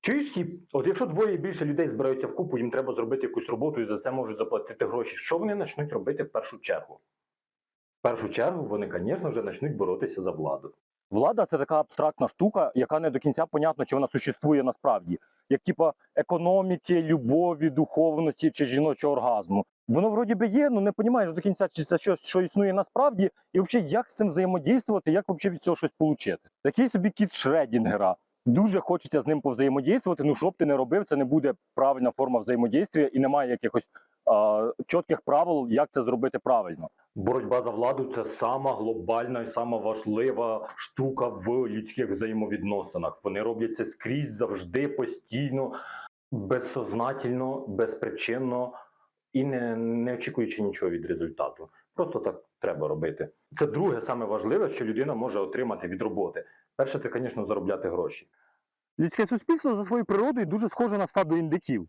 Тіп, от якщо двоє більше людей збираються в купу, їм треба зробити якусь роботу і за це можуть заплатити гроші. Що вони почнуть робити в першу чергу? В першу чергу вони, звісно, вже почнуть боротися за владу. Влада це така абстрактна штука, яка не до кінця понятно, чи вона существує насправді, як типа економіки, любові, духовності чи жіночого оргазму. Воно вроді би є, ну не розумієш до кінця, чи це щось, що існує насправді, і взагалі як з цим взаємодійствувати, як взагалі від цього щось отримати. Такий собі кіт Шредінгера. Дуже хочеться з ним повзаємодійствувати. Ну що б ти не робив, це не буде правильна форма взаємодійства і немає якихось а, чітких правил, як це зробити правильно. Боротьба за владу це сама глобальна і сама важлива штука в людських взаємовідносинах. Вони роблять це скрізь завжди, постійно, безсознательно, безпричинно і не, не очікуючи нічого від результату. Просто так треба робити. Це друге саме важливе, що людина може отримати від роботи. Перше, це, звісно, заробляти гроші. Людське суспільство за своєю природою дуже схоже на стадо індиків.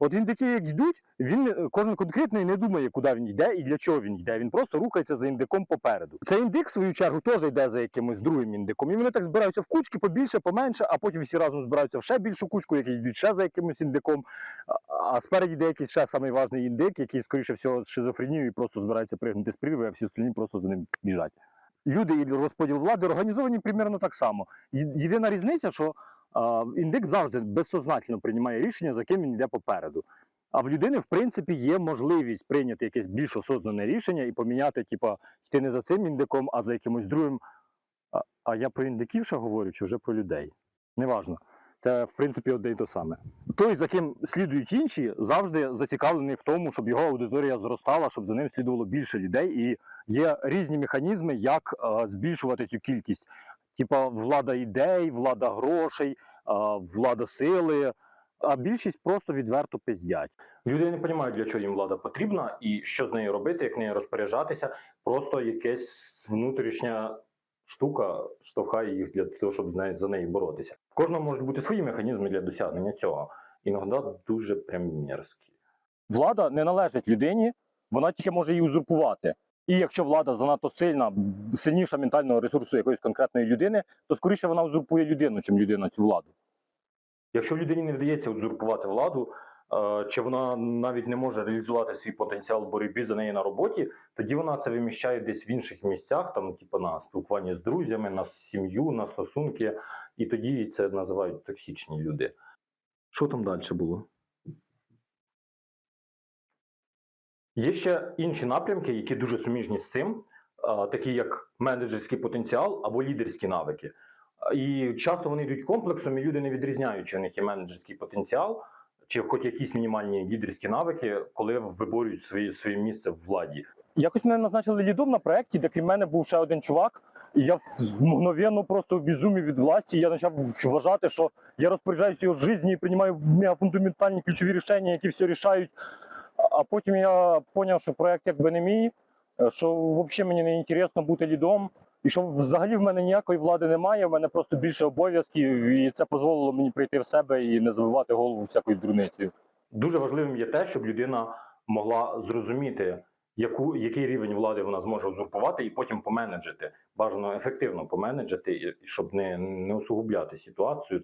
От індики, як йдуть, він е, кожен конкретний не думає, куди він йде і для чого він йде. Він просто рухається за індиком попереду. Цей індик, в свою чергу, теж йде за якимось другим індиком. І вони так збираються в кучки побільше, поменше, а потім всі разом збираються в ще більшу кучку, які йдуть ще за якимось індиком. А- спереді йде якийсь ще самий важний індик, який, скоріше всього, з шизофренією просто збирається пригнути з привіви, а всі остальні просто за ним біжать. Люди і розподіл влади організовані примерно так само. Єдина різниця, що а, індик завжди безсознательно приймає рішення, за ким він йде попереду. А в людини, в принципі, є можливість прийняти якесь більш осознане рішення і поміняти, типа, йти не за цим індиком, а за якимось другим. А, а я про індиків ще говорю, чи вже про людей? Неважно. Це, в принципі, одне і те саме. Той, за ким слідують інші, завжди зацікавлений в тому, щоб його аудиторія зростала, щоб за ним слідувало більше людей. І є різні механізми, як е, збільшувати цю кількість. Типа влада ідей, влада грошей, влада сили, а більшість просто відверто пиздять. Люди не розуміють, для чого їм влада потрібна і що з нею робити, як нею розпоряджатися. Просто якась внутрішня штука штовхає їх для того, щоб за нею боротися. В кожного можуть бути свої механізми для досягнення цього. Іноді дуже прям мерзкі. Влада не належить людині, вона тільки може її узурпувати. І якщо влада занадто сильна, сильніша ментального ресурсу якоїсь конкретної людини, то скоріше вона узурпує людину, чим людина цю владу. Якщо людині не вдається узурпувати владу, чи вона навіть не може реалізувати свій потенціал боротьби за неї на роботі, тоді вона це виміщає десь в інших місцях, там, типу, на спілкування з друзями, на сім'ю, на стосунки, і тоді це називають токсичні люди. Що там далі було? Є ще інші напрямки, які дуже суміжні з цим, такі як менеджерський потенціал або лідерські навики. І часто вони йдуть комплексом, і люди не відрізняють, чи в них є менеджерський потенціал, чи хоч якісь мінімальні лідерські навики, коли виборюють свої, своє місце в владі. Якось мене назначили лідом на проєкті, де крім мене був ще один чувак, і я мгновенно просто в безумі від власті. Я почав вважати, що я розпоряджаюся його життю і приймаю мегафундаментальні ключові рішення, які все рішають. А- А потім я зрозумів, що проєкт якби не мій, е, що взагалі мені не інтересно бути лідом, і що взагалі в мене ніякої влади немає, в мене просто більше обов'язків, і це дозволило мені прийти в себе і не забивати голову всякою дурницею. Дуже важливим є те, щоб людина могла зрозуміти, яку, який рівень влади вона зможе узурпувати, і потім поменеджити. Бажано ефективно поменеджити, щоб не, не усугубляти ситуацію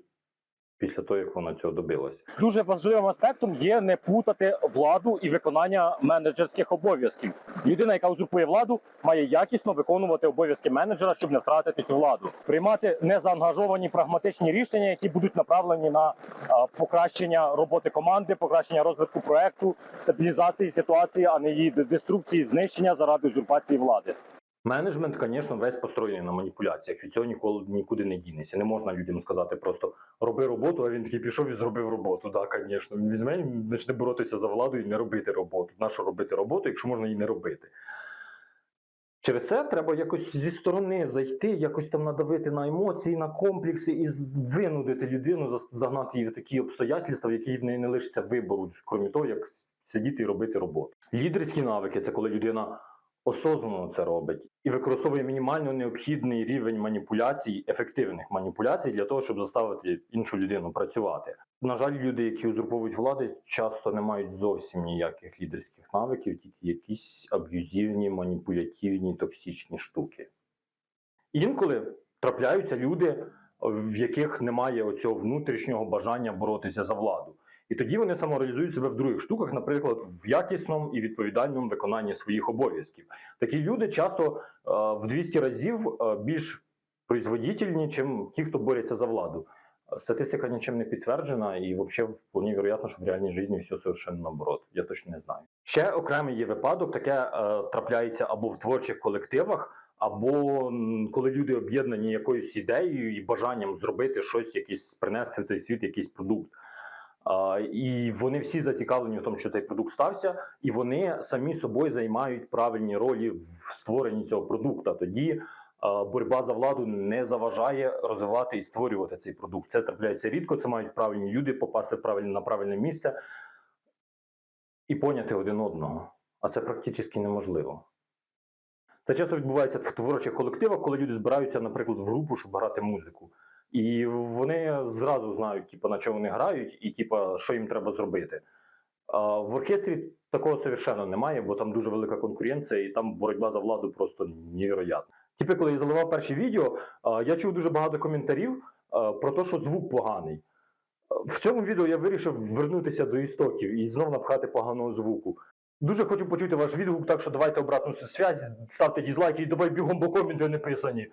після того, як вона цього добилася. Дуже важливим аспектом є не плутати владу і виконання менеджерських обов'язків. Людина, яка узурпує владу, має якісно виконувати обов'язки менеджера, щоб не втратити цю владу, приймати незаангажовані прагматичні рішення, які будуть направлені на покращення роботи команди, покращення розвитку проекту, стабілізації ситуації, а не її деструкції, знищення заради узурпації влади. Менеджмент, звісно, весь построєний на маніпуляціях. Від цього ніколи нікуди не дінеться. Не можна людям сказати просто роби роботу, а він такий пішов і зробив роботу. Так, звісно. Він візьме і почне боротися за владу і не робити роботу. Нащо робити роботу, якщо можна її не робити? Через це треба якось зі сторони зайти, якось там надавити на емоції, на комплекси і винудити людину, загнати її в такі обстоятельства, в які в неї не лишиться вибору, крім того, як сидіти і робити роботу. Лідерські навики це коли людина осознанно це робить і використовує мінімально необхідний рівень маніпуляцій, ефективних маніпуляцій для того, щоб заставити іншу людину працювати. На жаль, люди, які узурповують влади, часто не мають зовсім ніяких лідерських навиків, тільки якісь аб'юзивні, маніпулятивні, токсичні штуки. Інколи трапляються люди, в яких немає оцього внутрішнього бажання боротися за владу. І тоді вони самореалізують себе в других штуках, наприклад, в якісному і відповідальному виконанні своїх обов'язків. Такі люди часто е, в 200 разів е, більш производительні, ніж ті, хто борються за владу. Статистика нічим не підтверджена, і взагалі вполне вероятно, що в реальній житті все совершенно наоборот. Я точно не знаю. Ще окремий є випадок, таке е, трапляється або в творчих колективах, або коли люди об'єднані якоюсь ідеєю і бажанням зробити щось, якийсь принести в цей світ якийсь продукт. І вони всі зацікавлені в тому, що цей продукт стався, і вони самі собою займають правильні ролі в створенні цього продукту. Тоді боротьба за владу не заважає розвивати і створювати цей продукт. Це трапляється рідко. Це мають правильні люди попасти в правильне на правильне місце і поняти один одного. А це практично неможливо. Це часто відбувається в творчих колективах, коли люди збираються, наприклад, в групу, щоб грати музику. І вони зразу знають, типу, на чому вони грають, і типу, що їм треба зробити. А в оркестрі такого совершенно немає, бо там дуже велика конкуренція, і там боротьба за владу просто невероятна. Типу, коли я заливав перші відео, я чув дуже багато коментарів про те, що звук поганий. В цьому відео я вирішив вернутися до істоків і знов напхати поганого звуку. Дуже хочу почути ваш відгук, так що давайте обратну зв'язь, ставте дізлайки і давай бігом, бо коменти не писані.